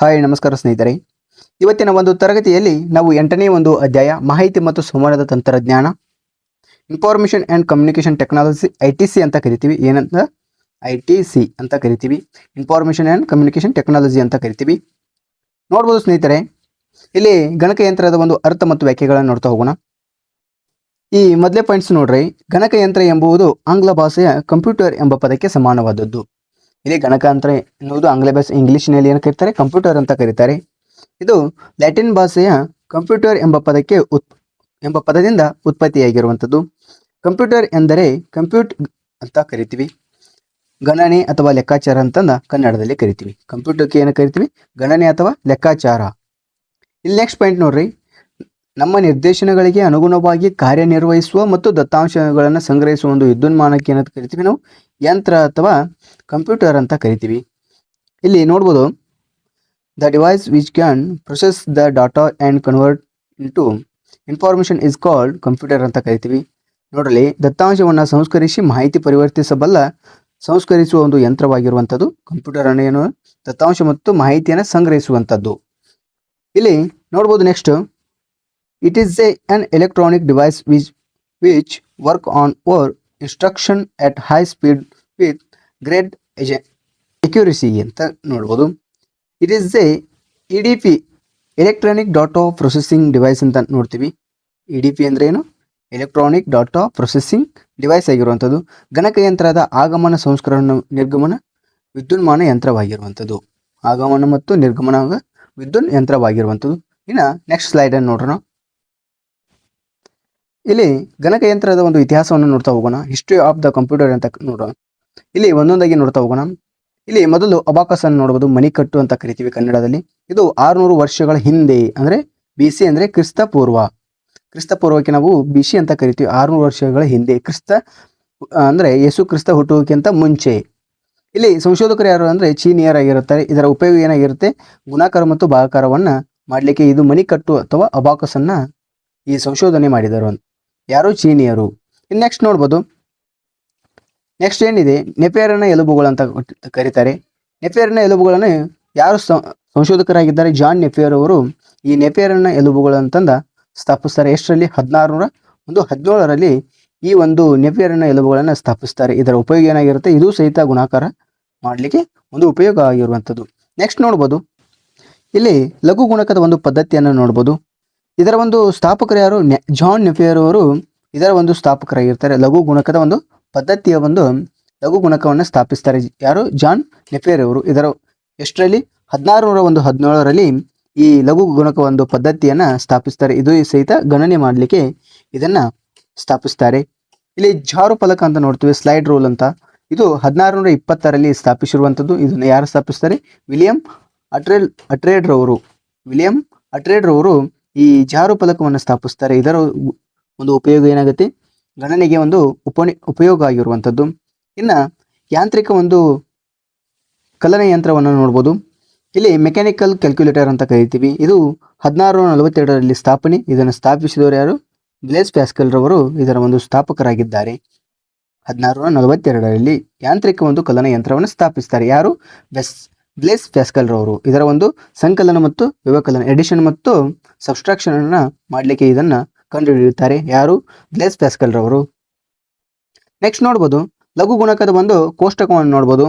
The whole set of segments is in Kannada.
ಹಾಯ್, ನಮಸ್ಕಾರ ಸ್ನೇಹಿತರೆ. ಇವತ್ತಿನ ಒಂದು ತರಗತಿಯಲ್ಲಿ ನಾವು ಎಂಟನೇ ಒಂದು ಅಧ್ಯಾಯ, ಮಾಹಿತಿ ಮತ್ತು ಸಂವಹನದ ತಂತ್ರಜ್ಞಾನ information and communication technology I T C ಅಂತ ಕರಿತೀವಿ. ಏನಂತ? ಐ ಟಿ ಸಿ ಅಂತ ಕರಿತೀವಿ. ಇನ್ಫಾರ್ಮೇಷನ್ ಆ್ಯಂಡ್ ಕಮ್ಯುನಿಕೇಷನ್ ಟೆಕ್ನಾಲಜಿ ಅಂತ ಕರಿತೀವಿ. ನೋಡ್ಬೋದು ಸ್ನೇಹಿತರೆ, ಇಲ್ಲಿ ಗಣಕಯಂತ್ರದ ಒಂದು ಅರ್ಥ ಮತ್ತು ವ್ಯಾಖ್ಯೆಗಳನ್ನು ನೋಡ್ತಾ ಹೋಗೋಣ. ಈ ಮೊದಲೇ ಪಾಯಿಂಟ್ಸ್ ನೋಡ್ರಿ. ಗಣಕಯಂತ್ರ ಎಂಬುದು ಆಂಗ್ಲ ಭಾಷೆಯ ಕಂಪ್ಯೂಟರ್ ಎಂಬ ಪದಕ್ಕೆ ಸಮಾನವಾದದ್ದು. ಇಲ್ಲಿ ಗಣಕಯಂತ್ರ ಎನ್ನುವುದು ಆಂಗ್ಲ ಭಾಷೆ, ಇಂಗ್ಲಿಷ್ನಲ್ಲಿ ಏನು ಕರೀತಾರೆ? ಕಂಪ್ಯೂಟರ್ ಅಂತ ಕರೀತಾರೆ. ಇದು ಲ್ಯಾಟಿನ್ ಭಾಷೆಯ ಕಂಪ್ಯೂಟರ್ ಎಂಬ ಪದಕ್ಕೆ ಉತ್, ಎಂಬ ಪದದಿಂದ ಉತ್ಪತ್ತಿಯಾಗಿರುವಂಥದ್ದು. ಕಂಪ್ಯೂಟರ್ ಎಂದರೆ ಕಂಪ್ಯೂಟ್ ಅಂತ ಕರಿತೀವಿ. ಗಣನೆ ಅಥವಾ ಲೆಕ್ಕಾಚಾರ ಅಂತಂದ ಕನ್ನಡದಲ್ಲಿ ಕರಿತೀವಿ. ಕಂಪ್ಯೂಟರ್ಗೆ ಏನು ಕರಿತೀವಿ? ಗಣನೆ ಅಥವಾ ಲೆಕ್ಕಾಚಾರ. ಇಲ್ಲಿ ನೆಕ್ಸ್ಟ್ ಪಾಯಿಂಟ್ ನೋಡ್ರಿ. ನಮ್ಮ ನಿರ್ದೇಶನಗಳಿಗೆ ಅನುಗುಣವಾಗಿ ಕಾರ್ಯನಿರ್ವಹಿಸುವ ಮತ್ತು ದತ್ತಾಂಶಗಳನ್ನು ಸಂಗ್ರಹಿಸುವ ಒಂದು ವಿದ್ಯುನ್ಮಾನಕ್ಕೆ ಏನಂತ ಕರಿತೀವಿ ನಾವು? ಯಂತ್ರ ಅಥವಾ ಕಂಪ್ಯೂಟರ್ ಅಂತ ಕರಿತೀವಿ. ಇಲ್ಲಿ ನೋಡ್ಬೋದು. The device which can process the data and convert into information is called computer ಅಂತ ಕರಿತೀವಿ. ನೋಡಲಿ ದತ್ತಾಂಶವನ್ನು ಸಂಸ್ಕರಿಸಿ ಮಾಹಿತಿ ಪರಿವರ್ತಿಸಬಲ್ಲ, ಸಂಸ್ಕರಿಸುವ ಒಂದು ಯಂತ್ರವಾಗಿರುವಂಥದ್ದು ಕಂಪ್ಯೂಟರ್ ಅನ್ನು ಏನು? ದತ್ತಾಂಶ ಮತ್ತು ಮಾಹಿತಿಯನ್ನು ಸಂಗ್ರಹಿಸುವಂಥದ್ದು. ಇಲ್ಲಿ ನೋಡ್ಬೋದು next it is a an electronic device which which work on or instruction at high speed with great accuracy ಅಂತ ನೋಡ್ಬೋದು. It is a E D P electronic data processing device ಅಂತ ನೋಡ್ತೀವಿ. ಇ ಡಿ ಪಿ ಅಂದರೆ ಏನು? ಎಲೆಕ್ಟ್ರಾನಿಕ್ ಡಾಟಾ ಪ್ರೊಸೆಸಿಂಗ್ ಡಿವೈಸ್ ಆಗಿರುವಂಥದ್ದು. ಗಣಕಯಂತ್ರದ ಆಗಮನ ಸಂಸ್ಕರಣ ನಿರ್ಗಮನ ವಿದ್ಯುನ್ಮಾನ ಯಂತ್ರವಾಗಿರುವಂಥದ್ದು. ಆಗಮನ ಮತ್ತು ನಿರ್ಗಮನ ವಿದ್ಯುನ್ ಯಂತ್ರವಾಗಿರುವಂಥದ್ದು ಇನ್ನು ನೆಕ್ಸ್ಟ್ ಸ್ಲೈಡನ್ನು ನೋಡೋಣ ಇಲ್ಲಿ ಗಣಕಯಂತ್ರದ ಒಂದು ಇತಿಹಾಸವನ್ನು ನೋಡ್ತಾ ಹೋಗೋಣ. ಹಿಸ್ಟ್ರಿ ಆಫ್ ದ ಕಂಪ್ಯೂಟರ್ ಅಂತ ನೋಡೋಣ. ಇಲ್ಲಿ ಒಂದೊಂದಾಗಿ ನೋಡ್ತಾ ಹೋಗೋಣ. ಇಲ್ಲಿ ಮೊದಲು ಅಬಾಕಸ್ ಅನ್ನು ನೋಡಬಹುದು ಮಣಿಕಟ್ಟು ಅಂತ ಕರಿತೀವಿ ಕನ್ನಡದಲ್ಲಿ. ಇದು ಆರುನೂರು ವರ್ಷಗಳ ಹಿಂದೆ, ಅಂದ್ರೆ ಬಿ ಸಿ ಅಂದ್ರೆ ಕ್ರಿಸ್ತ ಪೂರ್ವ. ಕ್ರಿಸ್ತ ಪೂರ್ವಕ್ಕೆ ನಾವು ಬಿ ಸಿ ಅಂತ ಕರಿತೀವಿ, ಆರುನೂರು ವರ್ಷಗಳ ಹಿಂದೆ. ಕ್ರಿಸ್ತ, ಅಂದ್ರೆ ಯೇಸು ಕ್ರಿಸ್ತ ಹುಟ್ಟುವಿಕೆಂತ ಮುಂಚೆ. ಇಲ್ಲಿ ಸಂಶೋಧಕರು ಯಾರು ಅಂದ್ರೆ ಚೀನಿಯರಾಗಿರುತ್ತಾರೆ ಇದರ ಉಪಯೋಗ ಏನಾಗಿರುತ್ತೆ? ಗುಣಾಕಾರ ಮತ್ತು ಭಾಗಾಕಾರವನ್ನು ಮಾಡಲಿಕ್ಕೆ ಇದು ಮಣಿಕಟ್ಟು ಅಥವಾ ಅಬಾಕಸ್ ಅನ್ನ ಈ ಸಂಶೋಧನೆ ಮಾಡಿದರು ಯಾರು? ಚೀನಿಯರು. ಇನ್ನು ನೆಕ್ಸ್ಟ್ ನೋಡ್ಬೋದು. ನೆಕ್ಸ್ಟ್ ಏನಿದೆ? ನೆಪೇರನ ಎಲುಬುಗಳು ಅಂತ ಕರೀತಾರೆ. ನೆಪೇರನ ಎಲುಬುಗಳನ್ನು ಯಾರು ಸಂಶೋಧಕರಾಗಿದ್ದಾರೆ? ಜಾನ್ ನೆಪಿಯರ್ ಅವರು ಈ ನೆಪೇರನ ಎಲುಬುಗಳು ಅಂತಂದ ಸ್ಥಾಪಿಸ್ತಾರೆ. ಎಷ್ಟರಲ್ಲಿ? ಹದಿನಾರುನೂರ ಒಂದು ಹದಿನೇಳರಲ್ಲಿ ಈ ಒಂದು ನೆಪಿಯರನ ಎಲುಬುಗಳನ್ನು ಸ್ಥಾಪಿಸ್ತಾರೆ. ಇದರ ಉಪಯೋಗ ಏನಾಗಿರುತ್ತೆ? ಇದು ಸಹಿತ ಗುಣಾಕಾರ ಮಾಡಲಿಕ್ಕೆ ಒಂದು ಉಪಯೋಗ ಆಗಿರುವಂಥದ್ದು. ನೆಕ್ಸ್ಟ್ ನೋಡ್ಬೋದು. ಇಲ್ಲಿ ಲಘು ಗುಣಕದ ಒಂದು ಪದ್ಧತಿಯನ್ನು ನೋಡ್ಬೋದು. ಇದರ ಒಂದು ಸ್ಥಾಪಕರು ಯಾರು? ಜಾನ್ ನೆಫಿಯರ್ ಅವರು ಇದರ ಒಂದು ಸ್ಥಾಪಕರಾಗಿರ್ತಾರೆ. ಲಘು ಗುಣಕದ ಒಂದು ಪದ್ಧತಿಯ ಒಂದು ಲಘು ಗುಣಕವನ್ನು ಸ್ಥಾಪಿಸ್ತಾರೆ. ಯಾರು? ಜಾನ್ ನೆಫಿಯರ್ ಅವರು. ಇದರ ಎಷ್ಟರಲ್ಲಿ? ಹದಿನಾರು ನೂರ ಒಂದು ಹದಿನೇಳರಲ್ಲಿ ಈ ಲಘು ಗುಣಕ ಒಂದು ಪದ್ಧತಿಯನ್ನು ಸ್ಥಾಪಿಸ್ತಾರೆ. ಇದು ಸಹಿತ ಗಣನೆ ಮಾಡಲಿಕ್ಕೆ ಇದನ್ನ ಸ್ಥಾಪಿಸ್ತಾರೆ. ಇಲ್ಲಿ ಜಾರು ಫಲಕ ಅಂತ ನೋಡ್ತೀವಿ. ಸ್ಲೈಡ್ ರೂಲ್ ಅಂತ. ಇದು ಹದಿನಾರು ನೂರ ಇಪ್ಪತ್ತರಲ್ಲಿ ಸ್ಥಾಪಿಸಿರುವಂಥದ್ದು ಇದನ್ನು ಯಾರು ಸ್ಥಾಪಿಸ್ತಾರೆ? ವಿಲಿಯಂ ಅಟ್ರೇಲ್, ಅಟ್ರೇಡ್ರವರು. ವಿಲಿಯಂ ಅಟ್ರೇಡ್ ರವರು ಈ ಜಾರು ಫಲಕವನ್ನು ಸ್ಥಾಪಿಸ್ತಾರೆ. ಇದರ ಒಂದು ಉಪಯೋಗ ಏನಾಗುತ್ತೆ? ಗಣನೆಗೆ ಒಂದು ಉಪನಿ, ಉಪಯೋಗ ಆಗಿರುವಂಥದ್ದು. ಇನ್ನು ಯಾಂತ್ರಿಕ ಒಂದು ಕಲನ ಯಂತ್ರವನ್ನು ನೋಡ್ಬೋದು. ಇಲ್ಲಿ ಮೆಕ್ಯಾನಿಕಲ್ ಕ್ಯಾಲ್ಕುಲೇಟರ್ ಅಂತ ಕರಿತೀವಿ. ಇದು ಹದಿನಾರು ನಲವತ್ತೆರಡರಲ್ಲಿ ಸ್ಥಾಪನೆ. ಇದನ್ನು ಸ್ಥಾಪಿಸಿದವರು ಯಾರು? ಬ್ಲೇಸ್ ಪ್ಯಾಸ್ಕಲ್ ರವರು ಇದರ ಒಂದು ಸ್ಥಾಪಕರಾಗಿದ್ದಾರೆ. ಹದಿನಾರು ನಲವತ್ತೆರಡರಲ್ಲಿ ಯಾಂತ್ರಿಕ ಒಂದು ಕಲನ ಯಂತ್ರವನ್ನು ಸ್ಥಾಪಿಸ್ತಾರೆ. ಯಾರು? ಬೆಸ್ ಬ್ಲೇಸ್ ಫ್ಯಾಸ್ಕಲ್ ರವರು. ಇದರ ಒಂದು ಸಂಕಲನ ಮತ್ತು ವ್ಯವಕಲನ ಎಡಿಷನ್ ಮತ್ತು ಸಬ್ಸ್ಟ್ರಾಕ್ಷನ್ ಅನ್ನ ಮಾಡಲಿಕ್ಕೆ ಇದನ್ನ ಕಂಡುಹಿಡಿಯುತ್ತಾರೆ. ಯಾರು? ಬ್ಲೇಸ್ ಫ್ಯಾಸ್ಕಲ್ ರವರು. ನೆಕ್ಸ್ಟ್ ನೋಡ್ಬೋದು. ಲಘು ಗುಣಕದ ಒಂದು ಕೋಷ್ಟಕವನ್ನು ನೋಡ್ಬೋದು.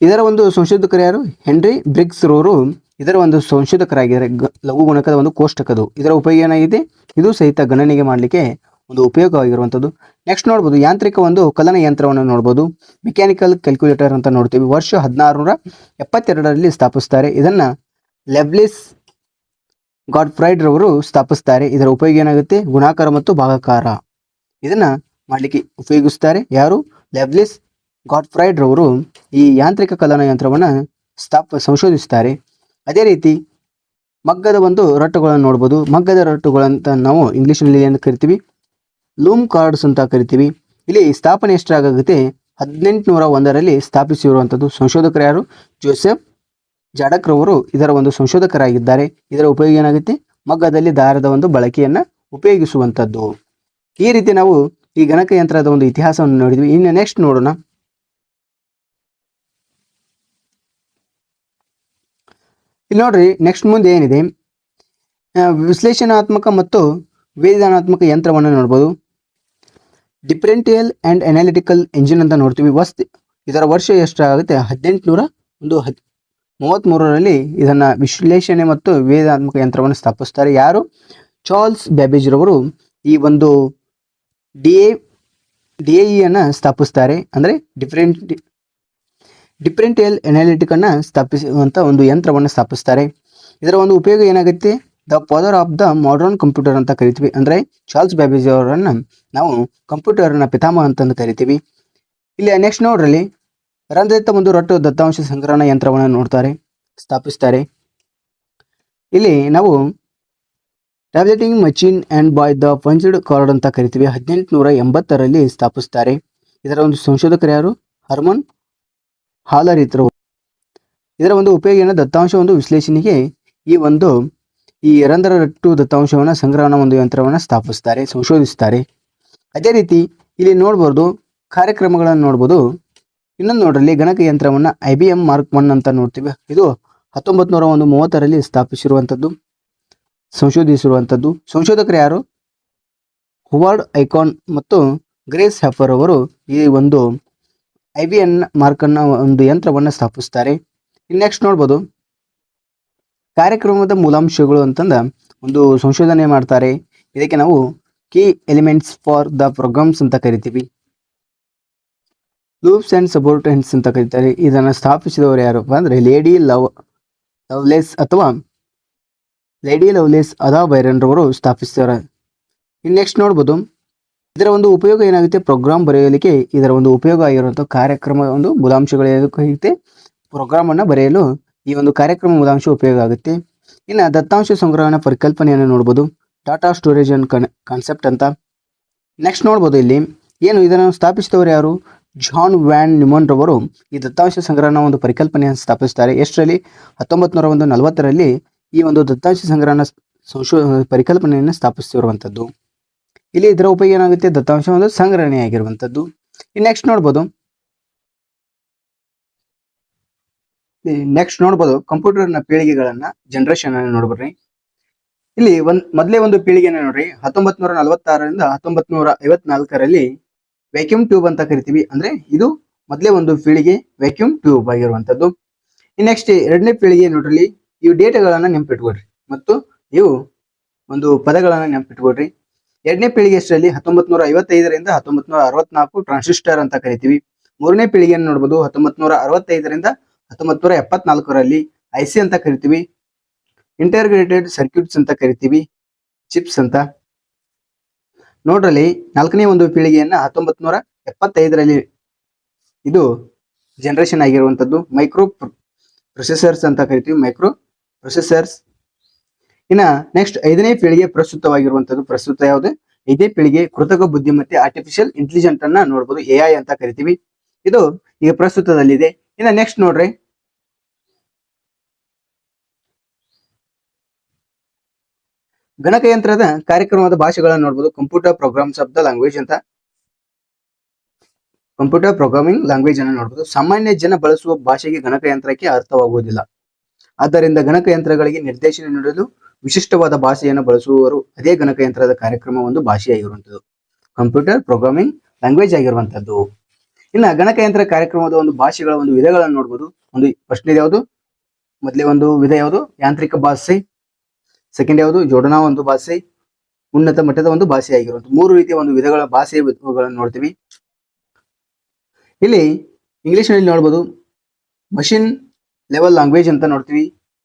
ಇದರ ಒಂದು ಸಂಶೋಧಕರು ಯಾರು? ಹೆನ್ರಿ ಬ್ರಿಗ್ಸ್ ರವರು. ಇದರ ಒಂದು ಸಂಶೋಧಕರಾಗಿದ್ದಾರೆ. ಲಘು ಗುಣಕದ ಒಂದು ಕೋಷ್ಟಕದು. ಇದರ ಉಪಯೋಗ ಏನಾಗಿದೆ? ಇದು ಸಹಿತ ಗಣನೆಗೆ ಮಾಡಲಿಕ್ಕೆ ಒಂದು ಉಪಯೋಗವಾಗಿರುವಂಥದ್ದು. ನೆಕ್ಸ್ಟ್ ನೋಡ್ಬೋದು, ಯಾಂತ್ರಿಕ ಒಂದು ಕಲನ ಯಂತ್ರವನ್ನು ನೋಡ್ಬೋದು. ಮೆಕ್ಯಾನಿಕಲ್ ಕ್ಯಾಲ್ಕುಲೇಟರ್ ಅಂತ ನೋಡ್ತೀವಿ. ವರ್ಷ ಹದಿನಾರುನೂರ ಎಪ್ಪತ್ತೆರಡರಲ್ಲಿ ಸ್ಥಾಪಿಸ್ತಾರೆ. ಇದನ್ನು ಲೆವ್ಲಿಸ್ ಗಾಡ್ ಫ್ರೈಡ್ ರವರು ಸ್ಥಾಪಿಸ್ತಾರೆ. ಇದರ ಉಪಯೋಗ ಏನಾಗುತ್ತೆ? ಗುಣಾಕಾರ ಮತ್ತು ಭಾಗಾಕಾರ. ಇದನ್ನ ಮಾಡಲಿಕ್ಕೆ ಉಪಯೋಗಿಸ್ತಾರೆ. ಯಾರು? ಲೆವ್ಲಿಸ್ ಗಾಡ್ ಫ್ರೈಡ್ ರವರು ಈ ಯಾಂತ್ರಿಕ ಕಲನ ಯಂತ್ರವನ್ನು ಸ್ಥಾಪ, ಸಂಶೋಧಿಸ್ತಾರೆ. ಅದೇ ರೀತಿ ಮಗ್ಗದ ಒಂದು ರಟ್ಟುಗಳನ್ನು ನೋಡ್ಬೋದು. ಮಗ್ಗದ ರಟ್ಟುಗಳಂತ ನಾವು ಇಂಗ್ಲೀಷ್ನಲ್ಲಿ ಏನು ಕರಿತೀವಿ. ಲೂಮ್ ಕಾರ್ಡ್ಸ್ ಅಂತ ಕರಿತೀವಿ. ಇಲ್ಲಿ ಸ್ಥಾಪನೆ ಎಷ್ಟಾಗುತ್ತೆ? ಹದಿನೆಂಟುನೂರ ಒಂದರಲ್ಲಿ ಸ್ಥಾಪಿಸಿರುವಂಥದ್ದು ಸಂಶೋಧಕರು ಯಾರು? ಜೋಸೆಫ್ ಜಾಡಕ್ರವರು. ಇದರ ಒಂದು ಸಂಶೋಧಕರಾಗಿದ್ದಾರೆ. ಇದರ ಉಪಯೋಗ ಏನಾಗುತ್ತೆ? ಮಗ್ಗದಲ್ಲಿ ದಾರದ ಒಂದು ಬಳಕೆಯನ್ನು ಉಪಯೋಗಿಸುವಂಥದ್ದು. ಈ ರೀತಿ ನಾವು ಈ ಗಣಕಯಂತ್ರದ ಒಂದು ಇತಿಹಾಸವನ್ನು ನೋಡಿದ್ವಿ. ಇನ್ನು ನೆಕ್ಸ್ಟ್ ನೋಡೋಣ. ಇಲ್ಲಿ ನೋಡ್ರಿ ನೆಕ್ಸ್ಟ್ ಮುಂದೆ ಏನಿದೆ? ವಿಶ್ಲೇಷಣಾತ್ಮಕ ಮತ್ತು ವೇದನಾತ್ಮಕ ಯಂತ್ರವನ್ನು ನೋಡ್ಬೋದು. ಡಿಫರೆಂಟಿಯಲ್ ಆ್ಯಂಡ್ ಅನಾಲಿಟಿಕಲ್ ಎಂಜಿನ್ ಅಂತ ನೋಡ್ತೀವಿ. ವಸ್ತು ಇದರ ವರ್ಷ ಎಷ್ಟಾಗುತ್ತೆ? ಹದಿನೆಂಟುನೂರ ಒಂದು ಹದ್ ಮೂವತ್ತ್ಮೂರರಲ್ಲಿ ಇದನ್ನು ವಿಶ್ಲೇಷಣೆ ಮತ್ತು ವೇದಾತ್ಮಕ ಯಂತ್ರವನ್ನು ಸ್ಥಾಪಿಸ್ತಾರೆ. ಯಾರು? ಚಾರ್ಲ್ಸ್ ಬ್ಯಾಬೇಜ್ರವರು ಈ ಒಂದು ಡಿ ಎ ಡಿ ಎ ಇಯನ್ನು ಸ್ಥಾಪಿಸ್ತಾರೆ. ಅಂದರೆ ಡಿಫ್ರೆಂಟ್, ಡಿಫ್ರೆಂಟಿಯಲ್ ಅನಾಲಿಟಿಕನ್ನು ಸ್ಥಾಪಿಸುವಂಥ ಒಂದು ಯಂತ್ರವನ್ನು ಸ್ಥಾಪಿಸ್ತಾರೆ. ಇದರ ಒಂದು ಉಪಯೋಗ ಏನಾಗುತ್ತೆ? The father of the modern computer ಅಂತ ಕರಿತೀವಿ. ಅಂದರೆ ಚಾರ್ಲ್ಸ್ ಬ್ಯಾಬೇಜ್ ಅವರನ್ನು ನಾವು ಕಂಪ್ಯೂಟರ್ನ ಪಿತಾಮಹ ಅಂತಂದು ಕರಿತೀವಿ. ಇಲ್ಲಿ ನೆಕ್ಸ್ಟ್ ನೋಡ್ರಲ್ಲಿ ರಂಧ್ರಿತ ಒಂದು ರಟ್ಟು ದತ್ತಾಂಶ ಸಂಗ್ರಹಣ ಯಂತ್ರವನ್ನು ನೋಡ್ತಾರೆ, ಸ್ಥಾಪಿಸ್ತಾರೆ. ಇಲ್ಲಿ ನಾವು tabulating machine and by the punched card ಅಂತ ಕರಿತೀವಿ. ಹದಿನೆಂಟುನೂರ ಎಂಬತ್ತರಲ್ಲಿ ಸ್ಥಾಪಿಸ್ತಾರೆ. ಇದರ ಒಂದು ಸಂಶೋಧಕರು ಯಾರು? ಹರ್ಮನ್ ಹಾಲರ್ ಇದ್ರು ಇದರ ಒಂದು ಉಪಯೋಗ ದತ್ತಾಂಶ ಒಂದು ವಿಶ್ಲೇಷಣೆಗೆ ಈ ಒಂದು ಈ ರಂಧ್ರ ರಟ್ಟು ದತ್ತಾಂಶವನ್ನು ಸಂಗ್ರಹಣ ಒಂದು ಯಂತ್ರವನ್ನು ಸ್ಥಾಪಿಸ್ತಾರೆ, ಸಂಶೋಧಿಸ್ತಾರೆ. ಅದೇ ರೀತಿ ಇಲ್ಲಿ ನೋಡ್ಬೋದು, ಕಾರ್ಯಕ್ರಮಗಳನ್ನು ನೋಡ್ಬೋದು. ಇನ್ನೊಂದು ನೋಡ್ರಲ್ಲಿ ಗಣಕ ಯಂತ್ರವನ್ನು I B M mark one ಅಂತ ನೋಡ್ತೀವಿ. ಇದು ಹತ್ತೊಂಬತ್ತು ನೂರ ಒಂದು ಮೂವತ್ತರಲ್ಲಿ ಸ್ಥಾಪಿಸಿರುವಂಥದ್ದು, ಸಂಶೋಧಿಸಿರುವಂಥದ್ದು. ಸಂಶೋಧಕರು ಯಾರು? ಹುವಾರ್ಡ್ ಐಕಾನ್ ಮತ್ತು ಗ್ರೇಸ್ ಹ್ಯಾಫರ್ ಅವರು ಈ ಒಂದು ಐ ಬಿ ಎನ್ ಮಾರ್ಕನ್ನು ಒಂದು ಯಂತ್ರವನ್ನು ಸ್ಥಾಪಿಸ್ತಾರೆ. ನೆಕ್ಸ್ಟ್ ನೋಡ್ಬೋದು. ಕಾರ್ಯಕ್ರಮದ ಮೂಲಾಂಶಗಳು ಅಂತಂದ ಒಂದು ಸಂಶೋಧನೆ ಮಾಡ್ತಾರೆ. ಇದಕ್ಕೆ ನಾವು key elements for the programs ಅಂತ ಕರಿತೀವಿ. ಲೂಪ್ಸ್ ಆ್ಯಂಡ್ ಸಪೋರ್ಟೆಂಟ್ಸ್ ಅಂತ ಕರೀತಾರೆ. ಇದನ್ನು ಸ್ಥಾಪಿಸಿದವರು ಯಾರಪ್ಪ ಅಂದರೆ ಲೇಡಿ ಲವ್ ಲವ್ಲೆಸ್ ಅಥವಾ ಲೇಡಿ ಲವ್ಲೆಸ್ ಅದಾ ಬೈರನ್ ರವರು ಸ್ಥಾಪಿಸ್ತಾರೆ ಇನ್ನು ನೆಕ್ಸ್ಟ್ ನೋಡ್ಬೋದು. ಇದರ ಒಂದು ಉಪಯೋಗ ಏನಾಗುತ್ತೆ? ಪ್ರೋಗ್ರಾಮ್ ಬರೆಯಲಿಕ್ಕೆ ಇದರ ಒಂದು ಉಪಯೋಗ ಆಗಿರುವಂಥ ಕಾರ್ಯಕ್ರಮ ಒಂದು ಮೂಲಾಂಶಗಳು ಏನಕ್ಕೆ ಪ್ರೋಗ್ರಾಮನ್ನು ಬರೆಯಲು ಈ ಒಂದು ಕಾರ್ಯಕ್ರಮ ಮುದಾಂಶ ಉಪಯೋಗ ಆಗುತ್ತೆ. ಇನ್ನು ದತ್ತಾಂಶ ಸಂಗ್ರಹಣ ಪರಿಕಲ್ಪನೆಯನ್ನು ನೋಡ್ಬೋದು. Data storage and con concept ಅಂತ. ನೆಕ್ಸ್ಟ್ ನೋಡ್ಬೋದು ಇಲ್ಲಿ. ಏನು ಇದನ್ನು ಸ್ಥಾಪಿಸಿದವರು ಯಾರು? ಜಾನ್ ವ್ಯಾನ್ ನಿಮೋನ್ ರವರು ಈ ದತ್ತಾಂಶ ಸಂಗ್ರಹಣ ಒಂದು ಪರಿಕಲ್ಪನೆಯನ್ನು ಸ್ಥಾಪಿಸ್ತಾರೆ. ಎಷ್ಟರಲ್ಲಿ? ಹತ್ತೊಂಬತ್ತು ನೂರ ಒಂದು ನಲವತ್ತರಲ್ಲಿ ಈ ಒಂದು ದತ್ತಾಂಶ ಸಂಗ್ರಹಣ ಸಂಶೋ, ಪರಿಕಲ್ಪನೆಯನ್ನು ಸ್ಥಾಪಿಸಿರುವಂಥದ್ದು. ಇಲ್ಲಿ ಇದರ ಉಪಯೋಗ ಏನಾಗುತ್ತೆ? ದತ್ತಾಂಶ ಒಂದು ಸಂಗ್ರಹಣೆ ಆಗಿರುವಂಥದ್ದು ಇನ್ನು ನೆಕ್ಸ್ಟ್ ನೋಡ್ಬೋದು. ನೆಕ್ಸ್ಟ್ ನೋಡ್ಬೋದು ಕಂಪ್ಯೂಟರ್ನ ಪೀಳಿಗೆಗಳನ್ನ ಜನರೇಷನ್ ಅನ್ನ ನೋಡ್ಬೋದ್ರಿ ಇಲ್ಲಿ ಒಂದ್, ಮೊದಲೇ ಒಂದು ಪೀಳಿಗೆನ ನೋಡ್ರಿ. ಹತ್ತೊಂಬತ್ ನೂರ ನಲವತ್ತಾರರಿಂದ ಹತ್ತೊಂಬತ್ ನೂರ ಐವತ್ನಾಲ್ಕರಲ್ಲಿ ವ್ಯಾಕ್ಯೂಮ್ ಟ್ಯೂಬ್ ಅಂತ ಕರಿತೀವಿ. ಅಂದ್ರೆ ಇದು ಮೊದಲೇ ಒಂದು ಪೀಳಿಗೆ ವ್ಯಾಕ್ಯೂಮ್ ಟ್ಯೂಬ್ ಆಗಿರುವಂತದ್ದು ನೆಕ್ಸ್ಟ್ ಎರಡನೇ ಪೀಳಿಗೆ ನೋಡ್ರಿ. ಇವು ಡೇಟಾಗಳನ್ನ ನೆನಪಿಟ್ಕೊಡ್ರಿ ಮತ್ತು ಇವು ಒಂದು ಪದಗಳನ್ನ ನೆನಪಿಟ್ಕೊಡ್ರಿ ಎರಡನೇ ಪೀಳಿಗೆ ಅಷ್ಟರಲ್ಲಿ ಹತ್ತೊಂಬತ್ ನೂರ ಐವತ್ತೈದರಿಂದ ಹತ್ತೊಂಬತ್ ನೂರ ಅರವತ್ನಾಲ್ಕು ಟ್ರಾನ್ಸಿಸ್ಟರ್ ಅಂತ ಕರಿತೀವಿ. ಮೂರನೇ ಪೀಳಿಗೆಯನ್ನು ನೋಡ್ಬೋದು ಹತ್ತೊಂಬತ್ ನೂರ ಅರವತ್ತೈದರಿಂದ ಹತ್ತೊಂಬತ್ ನೂರ ಎಪ್ಪತ್ನಾಲ್ಕರಲ್ಲಿ ಐ ಸಿ ಅಂತ ಕರಿತೀವಿ ಇಂಟರ್ಗ್ರೇಟೆಡ್ ಸರ್ಕ್ಯೂಟ್ಸ್ ಅಂತ ಕರಿತೀವಿ ಚಿಪ್ಸ್ ಅಂತ. ನೋಡ್ರಲ್ಲಿ ನಾಲ್ಕನೇ ಒಂದು ಪೀಳಿಗೆಯನ್ನ ಹತ್ತೊಂಬತ್ತು ನೂರ ಎಪ್ಪತ್ತೈದರಲ್ಲಿ ಇದು ಜನರೇಷನ್ ಆಗಿರುವಂತದ್ದು ಮೈಕ್ರೋ ಪ್ರೊಸೆಸರ್ಸ್ ಅಂತ ಕರಿತೀವಿ ಮೈಕ್ರೋ ಪ್ರೊಸೆಸರ್ಸ್ ಇನ್ನ ನೆಕ್ಸ್ಟ್ ಐದನೇ ಪೀಳಿಗೆ ಪ್ರಸ್ತುತವಾಗಿರುವಂತದ್ದು ಪ್ರಸ್ತುತ ಯಾವುದು? ಇದೇ ಪೀಳಿಗೆ ಕೃತಕ ಬುದ್ಧಿಮತ್ತೆ ಆರ್ಟಿಫಿಷಿಯಲ್ ಇಂಟೆಲಿಜೆಂಟ್ ಅನ್ನ ನೋಡಬಹುದು ಎ ಅಂತ ಕರಿತೀವಿ. ಇದು ಈಗ ಪ್ರಸ್ತುತದಲ್ಲಿದೆ. ಇನ್ನ ನೆಕ್ಸ್ಟ್ ನೋಡ್ರಿ. ಗಣಕಯಂತ್ರದ ಕಾರ್ಯಕ್ರಮದ ಭಾಷೆಗಳನ್ನ ನೋಡ್ಬೋದು. Computer programs of the language ಅಂತ. ಕಂಪ್ಯೂಟರ್ ಪ್ರೋಗ್ರಾಮಿಂಗ್ ಲ್ಯಾಂಗ್ವೇಜ್ ಅನ್ನು ನೋಡ್ಬೋದು. ಸಾಮಾನ್ಯ ಜನ ಬಳಸುವ ಭಾಷೆಗೆ ಗಣಕಯಂತ್ರಕ್ಕೆ ಅರ್ಥವಾಗುವುದಿಲ್ಲ. ಆದ್ದರಿಂದ ಗಣಕಯಂತ್ರಗಳಿಗೆ ನಿರ್ದೇಶನ ನೀಡಲು ವಿಶಿಷ್ಟವಾದ ಭಾಷೆಯನ್ನು ಬಳಸುವವರು ಅದೇ ಗಣಕಯಂತ್ರದ ಕಾರ್ಯಕ್ರಮ ಒಂದು ಭಾಷೆಯಾಗಿರುವಂಥದ್ದು. ಕಂಪ್ಯೂಟರ್ ಪ್ರೋಗ್ರಾಮಿಂಗ್ ಲ್ಯಾಂಗ್ವೇಜ್ ಆಗಿರುವಂಥದ್ದು. ಇನ್ನು ಗಣಕಯಂತ್ರ ಕಾರ್ಯಕ್ರಮದ ಒಂದು ಭಾಷೆಗಳ ಒಂದು ವಿಧಗಳನ್ನು ನೋಡ್ಬೋದು. ಒಂದು ಪ್ರಶ್ನೆ ಯಾವುದು? ಮೊದಲೇ ಒಂದು ವಿಧ ಯಾವುದು? ಯಾಂತ್ರಿಕ ಭಾಷೆ. ಸೆಕೆಂಡ್ ಯಾವುದು? ಜೋಡಣಾ ಒಂದು ಭಾಷೆ. ಉನ್ನತ ಮಟ್ಟದ ಒಂದು ಭಾಷೆ ಆಗಿರುವಂತಹ ಮೂರು ರೀತಿಯ ಒಂದು ವಿಧಗಳ ಭಾಷೆ ವಿಧಗಳನ್ನು ನೋಡ್ತೀವಿ. ಇಲ್ಲಿ ಇಂಗ್ಲಿಷ್ನಲ್ಲಿ ನೋಡ್ಬೋದು. ಮಷಿನ್ ಲೆವೆಲ್ ಲ್ಯಾಂಗ್ವೇಜ್ ಅಂತ ನೋಡ್ತೀವಿ.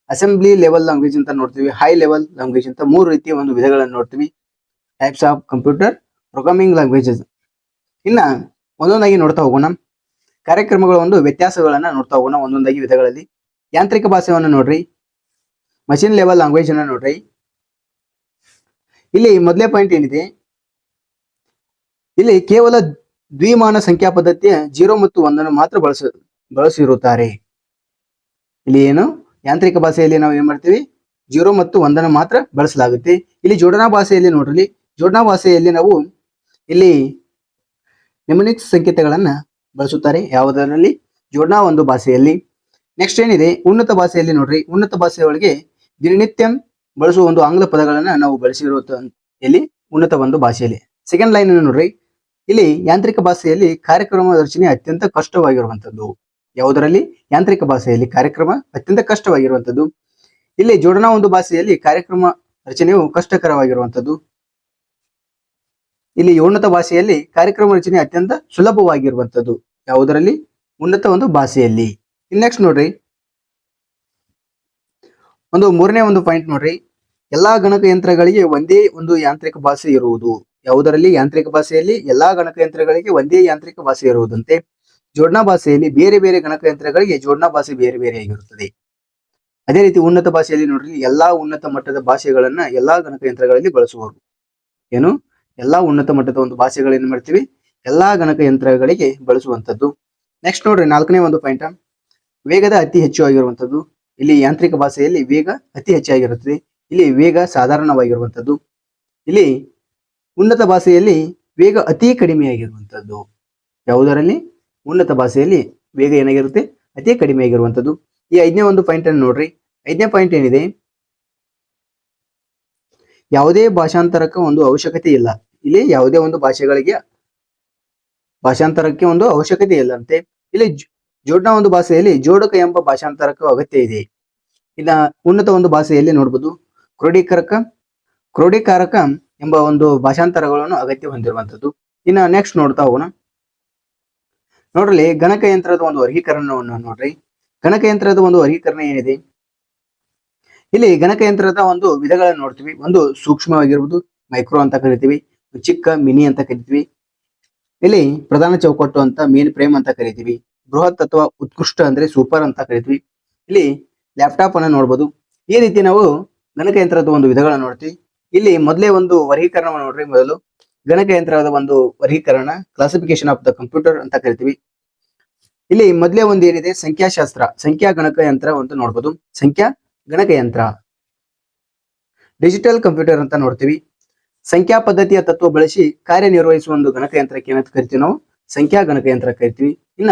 ಅಸೆಂಬ್ಲಿ ಲೆವೆಲ್ ಲ್ಯಾಂಗ್ವೇಜ್ ಅಂತ ನೋಡ್ತೀವಿ. ಹೈ ಲೆವೆಲ್ ಲ್ಯಾಂಗ್ವೇಜ್ ಅಂತ ಮೂರು ರೀತಿಯ ಒಂದು ವಿಧಗಳನ್ನು ನೋಡ್ತೀವಿ. Types of computer programming languages ಇನ್ನ ಒಂದೊಂದಾಗಿ ನೋಡ್ತಾ ಹೋಗೋಣ. ಕಾರ್ಯಕ್ರಮಗಳ ಒಂದು ವ್ಯತ್ಯಾಸಗಳನ್ನ ನೋಡ್ತಾ ಹೋಗೋಣ ಒಂದೊಂದಾಗಿ ವಿಧಗಳಲ್ಲಿ. ಯಾಂತ್ರಿಕ ಭಾಷೆಯನ್ನು ನೋಡ್ರಿ. ಮಷಿನ್ ಲೆವೆಲ್ ಲ್ಯಾಂಗ್ವೇಜ್ ಅನ್ನ ನೋಡ್ರಿ. ಇಲ್ಲಿ ಮೊದಲೇ ಪಾಯಿಂಟ್ ಏನಿದೆ? ಇಲ್ಲಿ ಕೇವಲ ದ್ವಿಮಾನ ಸಂಖ್ಯಾ ಪದ್ಧತಿಯ ಜೀರೋ ಮತ್ತು ಒಂದನ್ನು ಮಾತ್ರ ಬಳಸ, ಬಳಸಿರುತ್ತಾರೆ. ಇಲ್ಲಿ ಏನು? ಯಾಂತ್ರಿಕ ಭಾಷೆಯಲ್ಲಿ ನಾವು ಏನ್ ಮಾಡ್ತೀವಿ? ಜೀರೋ ಮತ್ತು ಒಂದನ್ನು ಮಾತ್ರ ಬಳಸಲಾಗುತ್ತೆ. ಇಲ್ಲಿ ಜೋಡಣಾ ಭಾಷೆಯಲ್ಲಿ ನೋಡ್ರಿ. ಜೋಡಣಾ ಭಾಷೆಯಲ್ಲಿ ನಾವು ಇಲ್ಲಿ ನಿಮನಿಕ್ಸ್ ಸಂಕೇತಗಳನ್ನ ಬಳಸುತ್ತಾರೆ ಯಾವುದರಲ್ಲಿ? ಜೋಡಣಾ ಒಂದು ಭಾಷೆಯಲ್ಲಿ. ನೆಕ್ಸ್ಟ್ ಏನಿದೆ? ಉನ್ನತ ಭಾಷೆಯಲ್ಲಿ ನೋಡ್ರಿ. ಉನ್ನತ ಭಾಷೆಯೊಳಗೆ ದಿನನಿತ್ಯ ಬಳಸುವ ಒಂದು ಆಂಗ್ಲ ಪದಗಳನ್ನು ನಾವು ಬಳಸಿರುವ ಇಲ್ಲಿ ಉನ್ನತ ಒಂದು ಭಾಷೆಯಲ್ಲಿ. ಸೆಕೆಂಡ್ ಲೈನ್ ಅನ್ನು ನೋಡ್ರಿ. ಇಲ್ಲಿ ಯಾಂತ್ರಿಕ ಭಾಷೆಯಲ್ಲಿ ಕಾರ್ಯಕ್ರಮ ರಚನೆ ಅತ್ಯಂತ ಕಷ್ಟವಾಗಿರುವಂತದ್ದು. ಯಾವುದರಲ್ಲಿ? ಯಾಂತ್ರಿಕ ಭಾಷೆಯಲ್ಲಿ ಕಾರ್ಯಕ್ರಮ ಅತ್ಯಂತ ಕಷ್ಟವಾಗಿರುವಂತದ್ದು. ಇಲ್ಲಿ ಜೋಡನಾ ಒಂದು ಭಾಷೆಯಲ್ಲಿ ಕಾರ್ಯಕ್ರಮ ರಚನೆಯು ಕಷ್ಟಕರವಾಗಿರುವಂತದ್ದು. ಇಲ್ಲಿ ಉನ್ನತ ಭಾಷೆಯಲ್ಲಿ ಕಾರ್ಯಕ್ರಮ ರಚನೆ ಅತ್ಯಂತ ಸುಲಭವಾಗಿರುವಂತದ್ದು ಯಾವುದರಲ್ಲಿ? ಉನ್ನತ ಒಂದು ಭಾಷೆಯಲ್ಲಿ. ನೆಕ್ಸ್ಟ್ ನೋಡ್ರಿ. ಒಂದು ಮೂರನೇ ಒಂದು ಪಾಯಿಂಟ್ ನೋಡ್ರಿ. ಎಲ್ಲಾ ಗಣಕಯಂತ್ರಗಳಿಗೆ ಒಂದೇ ಒಂದು ಯಾಂತ್ರಿಕ ಭಾಷೆ ಇರುವುದು. ಯಾವುದರಲ್ಲಿ? ಯಾಂತ್ರಿಕ ಭಾಷೆಯಲ್ಲಿ ಎಲ್ಲಾ ಗಣಕಯಂತ್ರಗಳಿಗೆ ಒಂದೇ ಯಾಂತ್ರಿಕ ಭಾಷೆ ಇರುವುದಂತೆ. ಜೋಡಣಾ ಭಾಷೆಯಲ್ಲಿ ಬೇರೆ ಬೇರೆ ಗಣಕಯಂತ್ರಗಳಿಗೆ ಜೋಡಣಾ ಭಾಷೆ ಬೇರೆ ಬೇರೆ ಆಗಿರುತ್ತದೆ. ಅದೇ ರೀತಿ ಉನ್ನತ ಭಾಷೆಯಲ್ಲಿ ನೋಡ್ರಿ, ಎಲ್ಲಾ ಉನ್ನತ ಮಟ್ಟದ ಭಾಷೆಗಳನ್ನ ಎಲ್ಲಾ ಗಣಕಯಂತ್ರಗಳಲ್ಲಿ ಬಳಸುವರು. ಏನು? ಎಲ್ಲಾ ಉನ್ನತ ಮಟ್ಟದ ಒಂದು ಭಾಷೆಗಳೇನ್ ಮಾಡ್ತೀವಿ. ಎಲ್ಲಾ ಗಣಕಯಂತ್ರಗಳಿಗೆ ಬಳಸುವಂತದ್ದು ನೆಕ್ಸ್ಟ್ ನೋಡ್ರಿ, ನಾಲ್ಕನೇ ಒಂದು ಪಾಯಿಂಟ್ ವೇಗದ ಅತಿ ಹೆಚ್ಚು ಆಗಿರುವಂತದ್ದು ಇಲ್ಲಿ ಯಾಂತ್ರಿಕ ಭಾಷೆಯಲ್ಲಿ ವೇಗ ಅತಿ ಹೆಚ್ಚಾಗಿರುತ್ತದೆ ಇಲ್ಲಿ ವೇಗ ಸಾಧಾರಣವಾಗಿರುವಂಥದ್ದು. ಇಲ್ಲಿ ಉನ್ನತ ಭಾಷೆಯಲ್ಲಿ ವೇಗ ಅತಿ ಕಡಿಮೆಯಾಗಿರುವಂತದ್ದು ಯಾವುದರಲ್ಲಿ? ಉನ್ನತ ಭಾಷೆಯಲ್ಲಿ ವೇಗ ಏನಾಗಿರುತ್ತೆ? ಅತಿ ಕಡಿಮೆ ಆಗಿರುವಂಥದ್ದು. ಈ ಐದನೇ ಒಂದು ಪಾಯಿಂಟ್ ಅನ್ನು ನೋಡ್ರಿ. ಐದನೇ ಪಾಯಿಂಟ್ ಏನಿದೆ? ಯಾವುದೇ ಭಾಷಾಂತರಕ್ಕೆ ಒಂದು ಅವಶ್ಯಕತೆ ಇಲ್ಲ. ಇಲ್ಲಿ ಯಾವುದೇ ಒಂದು ಭಾಷೆಗಳಿಗೆ ಭಾಷಾಂತರಕ್ಕೆ ಒಂದು ಅವಶ್ಯಕತೆ ಇಲ್ಲಂತೆ. ಇಲ್ಲಿ ಜೋಡ್ನ ಒಂದು ಭಾಷೆಯಲ್ಲಿ ಜೋಡಕ ಎಂಬ ಭಾಷಾಂತರಕ್ಕೂ ಅಗತ್ಯ ಇದೆ. ಇನ್ನ ಉನ್ನತ ಒಂದು ಭಾಷೆಯಲ್ಲಿ ನೋಡ್ಬೋದು. ಕ್ರೋಢೀಕರಕ ಕ್ರೋಢೀಕಾರಕ ಎಂಬ ಒಂದು ಭಾಷಾಂತರಗಳನ್ನು ಅಗತ್ಯ ಹೊಂದಿರುವಂತದ್ದು ಇನ್ನ ನೆಕ್ಸ್ಟ್ ನೋಡ್ತಾ ಹೋಗೋಣ. ನೋಡ್ರಿ ಗಣಕಯಂತ್ರದ ಒಂದು ವರ್ಗೀಕರಣವನ್ನು ನೋಡ್ರಿ. ಗಣಕಯಂತ್ರದ ಒಂದು ವರ್ಗೀಕರಣ ಏನಿದೆ? ಇಲ್ಲಿ ಗಣಕಯಂತ್ರದ ಒಂದು ವಿಧಗಳನ್ನು ನೋಡ್ತೀವಿ. ಒಂದು ಸೂಕ್ಷ್ಮವಾಗಿರ್ಬೋದು ಮೈಕ್ರೋ ಅಂತ ಕರಿತೀವಿ, ಚಿಕ್ಕ ಮಿನಿ ಅಂತ ಕರಿತೀವಿ. ಇಲ್ಲಿ ಪ್ರಧಾನ ಚೌಕಟ್ಟು ಅಂತ ಮೇನ್ ಫ್ರೇಮ್ ಅಂತ ಕರಿತೀವಿ. ಬೃಹತ್ ಅಥವಾ ಉತ್ಕೃಷ್ಟ ಅಂದ್ರೆ ಸೂಪರ್ ಅಂತ ಕರಿತೀವಿ. ಇಲ್ಲಿ ಲ್ಯಾಪ್ಟಾಪ್ ಅನ್ನ ನೋಡ್ಬೋದು. ಈ ರೀತಿ ನಾವು ಗಣಕಯಂತ್ರದ ಒಂದು ವಿಧಗಳನ್ನ ನೋಡ್ತೀವಿ. ಇಲ್ಲಿ ಮೊದಲೇ ಒಂದು ವರ್ಗೀಕರಣವನ್ನು ನೋಡ್ರಿ ಮೊದಲು. ಗಣಕಯಂತ್ರದ ಒಂದು ವರ್ಗೀಕರಣ ಕ್ಲಾಸಿಫಿಕೇಶನ್ ಆಫ್ ದ ಕಂಪ್ಯೂಟರ್ ಅಂತ ಕರಿತೀವಿ. ಇಲ್ಲಿ ಮೊದಲೇ ಒಂದು ಏನಿದೆ? ಸಂಖ್ಯಾಶಾಸ್ತ್ರ ಸಂಖ್ಯಾ ಗಣಕಯಂತ್ರ ಅಂತ ನೋಡ್ಬೋದು. ಸಂಖ್ಯಾ ಗಣಕಯಂತ್ರ. ಡಿಜಿಟಲ್ ಕಂಪ್ಯೂಟರ್ ಅಂತ ನೋಡ್ತೀವಿ. ಸಂಖ್ಯಾ ಪದ್ಧತಿಯ ತತ್ವ ಬಳಸಿ ಕಾರ್ಯನಿರ್ವಹಿಸುವ ಒಂದು ಗಣಕಯಂತ್ರಕ್ಕೆ ಏನಂತ ಕರಿತೀವಿ ನಾವು? ಸಂಖ್ಯಾ ಗಣಕಯಂತ್ರ ಕರಿತೀವಿ. ಇನ್ನ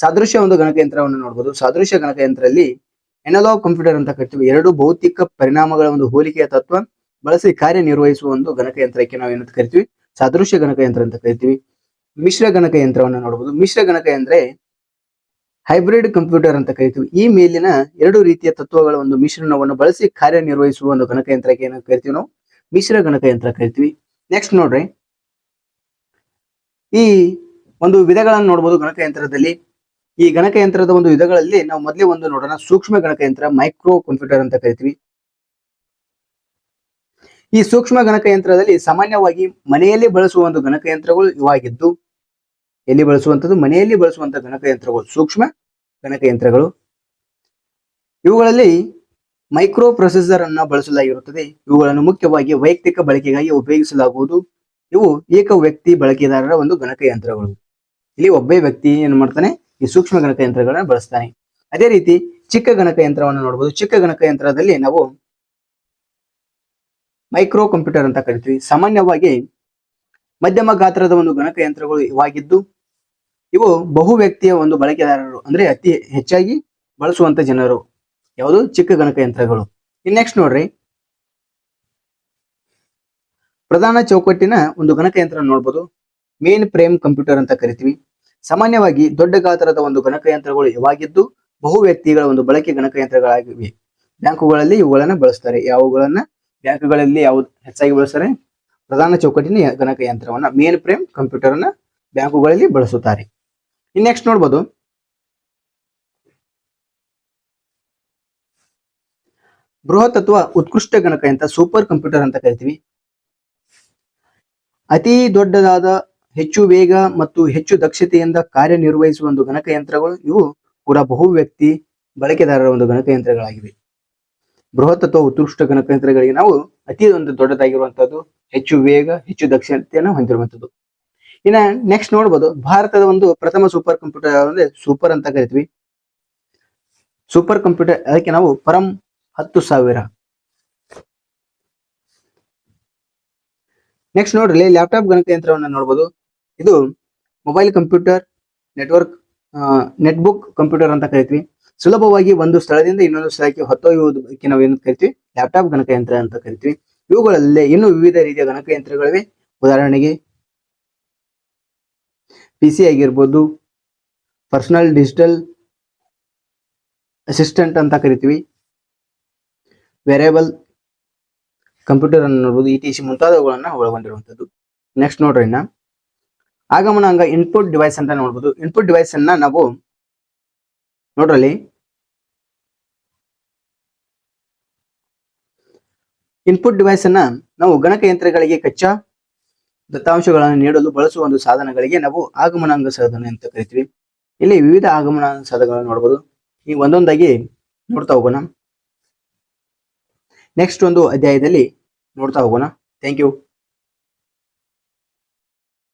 ಸಾದೃಶ್ಯ ಒಂದು ಗಣಕಯಂತ್ರವನ್ನು ನೋಡಬಹುದು ಸಾದೃಶ್ಯ ಗಣಕಯಂತ್ರದಲ್ಲಿ ಎನಲಾಗ್ ಕಂಪ್ಯೂಟರ್ ಅಂತ ಕರಿತೀವಿ. ಎರಡು ಭೌತಿಕ ಪರಿಣಾಮಗಳ ಒಂದು ಹೋಲಿಕೆಯ ತತ್ವ ಬಳಸಿ ಕಾರ್ಯನಿರ್ವಹಿಸುವ ಒಂದು ಗಣಕಯಂತ್ರಕ್ಕೆ ನಾವು ಏನಂತ ಕರಿತೀವಿ? ಸಾದೃಶ್ಯ ಗಣಕಯಂತ್ರ ಅಂತ ಕರಿತೀವಿ. ಮಿಶ್ರ ಗಣಕಯಂತ್ರವನ್ನು ನೋಡಬಹುದು ಮಿಶ್ರ ಗಣಕ ಗಣಕಯಂತ್ರ ಹೈಬ್ರಿಡ್ ಕಂಪ್ಯೂಟರ್ ಅಂತ ಕರಿತೀವಿ. ಈ ಮೇಲಿನ ಎರಡು ರೀತಿಯ ತತ್ವಗಳ ಒಂದು ಮಿಶ್ರಣವನ್ನು ಬಳಸಿ ಕಾರ್ಯನಿರ್ವಹಿಸುವ ಒಂದು ಗಣಕಯಂತ್ರಕ್ಕೆ ಏನಂತ ಕರಿತೀವಿ ನಾವು? ಮಿಶ್ರ ಗಣಕಯಂತ್ರ ಕರಿತೀವಿ. ನೆಕ್ಸ್ಟ್ ನೋಡ್ರಿ. ಈ ಒಂದು ವಿಧಗಳನ್ನು ನೋಡಬಹುದು ಗಣಕಯಂತ್ರದಲ್ಲಿ ಈ ಗಣಕಯಂತ್ರದ ಒಂದು ವಿಧಗಳಲ್ಲಿ ನಾವು ಮೊದಲೇ ಒಂದು ನೋಡೋಣ. ಸೂಕ್ಷ್ಮ ಗಣಕಯಂತ್ರ ಮೈಕ್ರೋ ಕಂಪ್ಯೂಟರ್ ಅಂತ ಕರಿತೀವಿ. ಈ ಸೂಕ್ಷ್ಮ ಗಣಕಯಂತ್ರದಲ್ಲಿ ಸಾಮಾನ್ಯವಾಗಿ ಮನೆಯಲ್ಲಿ ಬಳಸುವ ಒಂದು ಗಣಕಯಂತ್ರಗಳು ಇವಾಗಿದ್ದು ಎಲ್ಲಿ ಬಳಸುವಂತದ್ದು ಮನೆಯಲ್ಲಿ ಬಳಸುವಂತ ಗಣಕಯಂತ್ರಗಳು ಸೂಕ್ಷ್ಮ ಗಣಕಯಂತ್ರಗಳು ಇವುಗಳಲ್ಲಿ ಮೈಕ್ರೋ ಪ್ರೊಸೆಸರ್ ಅನ್ನು ಬಳಸಲಾಗಿರುತ್ತದೆ. ಇವುಗಳನ್ನು ಮುಖ್ಯವಾಗಿ ವೈಯಕ್ತಿಕ ಬಳಕೆಗಾಗಿ ಉಪಯೋಗಿಸಲಾಗುವುದು. ಇವು ಏಕ ವ್ಯಕ್ತಿ ಬಳಕೆದಾರರ ಒಂದು ಗಣಕಯಂತ್ರಗಳು ಇಲ್ಲಿ ಒಬ್ಬೇ ವ್ಯಕ್ತಿ ಏನ್ ಮಾಡ್ತಾನೆ? ಈ ಸೂಕ್ಷ್ಮ ಗಣಕಯಂತ್ರಗಳನ್ನ ಬಳಸ್ತಾನೆ. ಅದೇ ರೀತಿ ಚಿಕ್ಕ ಗಣಕಯಂತ್ರವನ್ನು ನೋಡಬಹುದು ಚಿಕ್ಕ ಗಣಕಯಂತ್ರದಲ್ಲಿ ನಾವು ಮೈಕ್ರೋ ಕಂಪ್ಯೂಟರ್ ಅಂತ ಕರಿತೀವಿ. ಸಾಮಾನ್ಯವಾಗಿ ಮಧ್ಯಮ ಗಾತ್ರದ ಒಂದು ಗಣಕಯಂತ್ರಗಳು ಇವಾಗಿದ್ದು ಇವು ಬಹು ವ್ಯಕ್ತಿಯ ಒಂದು ಬಳಕೆದಾರರು, ಅಂದ್ರೆ ಅತಿ ಹೆಚ್ಚಾಗಿ ಬಳಸುವಂತ ಜನರು. ಯಾವುದು? ಚಿಕ್ಕ ಗಣಕಯಂತ್ರಗಳು ಇನ್ ನೆಕ್ಸ್ಟ್ ನೋಡ್ರಿ. ಪ್ರಧಾನ ಚೌಕಟ್ಟಿನ ಒಂದು ಗಣಕಯಂತ್ರ ನೋಡ್ಬೋದು. ಮೇನ್ ಫ್ರೇಮ್ ಕಂಪ್ಯೂಟರ್ ಅಂತ ಕರಿತೀವಿ. ಸಾಮಾನ್ಯವಾಗಿ ದೊಡ್ಡ ಗಾತ್ರದ ಒಂದು ಗಣಕಯಂತ್ರಗಳು ಇವಾಗಿದ್ದು ಬಹು ವ್ಯಕ್ತಿಗಳ ಒಂದು ಬಳಕೆ ಗಣಕಯಂತ್ರಗಳಾಗಿವೆ ಬ್ಯಾಂಕುಗಳಲ್ಲಿ ಇವುಗಳನ್ನ ಬಳಸ್ತಾರೆ. ಯಾವುಗಳನ್ನ? ಬ್ಯಾಂಕುಗಳಲ್ಲಿ ಯಾವ ಹೆಚ್ಚಾಗಿ ಬಳಸ್ತಾರೆ? ಪ್ರಧಾನ ಚೌಕಟ್ಟಿನ ಗಣಕಯಂತ್ರವನ್ನ ಮೇನ್ ಫ್ರೇಮ್ ಕಂಪ್ಯೂಟರ್ ಅನ್ನ ಬ್ಯಾಂಕುಗಳಲ್ಲಿ ಬಳಸುತ್ತಾರೆ. ಇನ್ ನೆಕ್ಸ್ಟ್ ನೋಡ್ಬೋದು. ಬೃಹತ್ ಅಥವಾ ಉತ್ಕೃಷ್ಟ ಗಣಕಯಂತ್ರ ಸೂಪರ್ ಕಂಪ್ಯೂಟರ್ ಅಂತ ಕರಿತೀವಿ. ಅತಿ ದೊಡ್ಡದಾದ, ಹೆಚ್ಚು ವೇಗ ಮತ್ತು ಹೆಚ್ಚು ದಕ್ಷತೆಯಿಂದ ಕಾರ್ಯನಿರ್ವಹಿಸುವ ಒಂದು ಗಣಕಯಂತ್ರಗಳು ಇವು ಕೂಡ ಬಹು ವ್ಯಕ್ತಿ ಬಳಕೆದಾರರ ಒಂದು ಗಣಕಯಂತ್ರಗಳಾಗಿವೆ ಬೃಹತ್ ಅಥವಾ ಉತ್ಕೃಷ್ಟ ಗಣಕಯಂತ್ರಗಳಿಗೆ ನಾವು ಅತಿ ಒಂದು ದೊಡ್ಡದಾಗಿರುವಂತದ್ದು ಹೆಚ್ಚು ವೇಗ, ಹೆಚ್ಚು ದಕ್ಷತೆಯನ್ನು ಹೊಂದಿರುವಂತದ್ದು ಇನ್ನ ನೆಕ್ಸ್ಟ್ ನೋಡ್ಬೋದು. ಭಾರತದ ಒಂದು ಪ್ರಥಮ ಸೂಪರ್ ಕಂಪ್ಯೂಟರ್ ಅಂದ್ರೆ ಸೂಪರ್ ಅಂತ ಕರಿತೀವಿ. ಸೂಪರ್ ಕಂಪ್ಯೂಟರ್ ಅದಕ್ಕೆ ನಾವು ಪರಂ ಹತ್ತು ಸಾವಿರ. ನೆಕ್ಸ್ಟ್ ನೋಡ್ರಿ ಲ್ಯಾಪ್ಟಾಪ್ ಗಣಕಯಂತ್ರವನ್ನು ನೋಡ್ಬೋದು. ಇದು mobile computer network netbook computer ಅಂತ ಕರಿತೀವಿ. ಸುಲಭವಾಗಿ ಒಂದು ಸ್ಥಳದಿಂದ ಇನ್ನೊಂದು ಸ್ಥಳಕ್ಕೆ ಹೊತ್ತೊಯ್ಯುವುದಕ್ಕೆ ನಾವು ಏನು ಕರಿತೀವಿ? ಲ್ಯಾಪ್ಟಾಪ್ ಗಣಕಯಂತ್ರ ಅಂತ ಕರಿತೀವಿ. ಇವುಗಳಲ್ಲಿ ಇನ್ನೂ ವಿವಿಧ ರೀತಿಯ ಗಣಕಯಂತ್ರಗಳಿವೆ. ಉದಾಹರಣೆಗೆ ಪಿ ಸಿ ಆಗಿರ್ಬೋದು ಪರ್ಸನಲ್ ಡಿಜಿಟಲ್ ಅಸಿಸ್ಟೆಂಟ್ ಅಂತ ಕರಿತೀವಿ. ವೇರಿಯಬಲ್ ಕಂಪ್ಯೂಟರ್ ಅನ್ನು ನೋಡ್ಬೋದು ಇ ಟಿ ಸಿ ಮುಂತಾದವುಗಳನ್ನ ಒಳಗೊಂಡಿರುವಂತದ್ದು ನೆಕ್ಸ್ಟ್ ನೋಡ್ರಿ ಇನ್ನ. ಆಗಮನಾಂಗ ಇನ್ಪುಟ್ ಡಿವೈಸ್ ಅಂತ ನೋಡ್ಬೋದು. ಇನ್ಪುಟ್ ಡಿವೈಸ್ ಅನ್ನ ನಾವು ನೋಡ್ರಲ್ಲಿ ಇನ್ಪುಟ್ ಡಿವೈಸ್ ಅನ್ನ ನಾವು ಗಣಕಯಂತ್ರಗಳಿಗೆ ಕಚ್ಚಾ ದತ್ತಾಂಶಗಳನ್ನು ನೀಡಲು ಬಳಸುವ ಒಂದು ಸಾಧನಗಳಿಗೆ ನಾವು ಆಗಮನಾಂಗ ಸಾಧನ ಅಂತ ಕರಿತೀವಿ. ಇಲ್ಲಿ ವಿವಿಧ ಆಗಮನ ಸಾಧನಗಳನ್ನು ನೋಡಬಹುದು ಈ ಒಂದೊಂದಾಗಿ ನೋಡ್ತಾ ಹೋಗೋಣ. ನೆಕ್ಸ್ಟ್ ಒಂದು ಅಧ್ಯಾಯದಲ್ಲಿ ನೋಡ್ತಾ ಹೋಗೋಣ. Thank you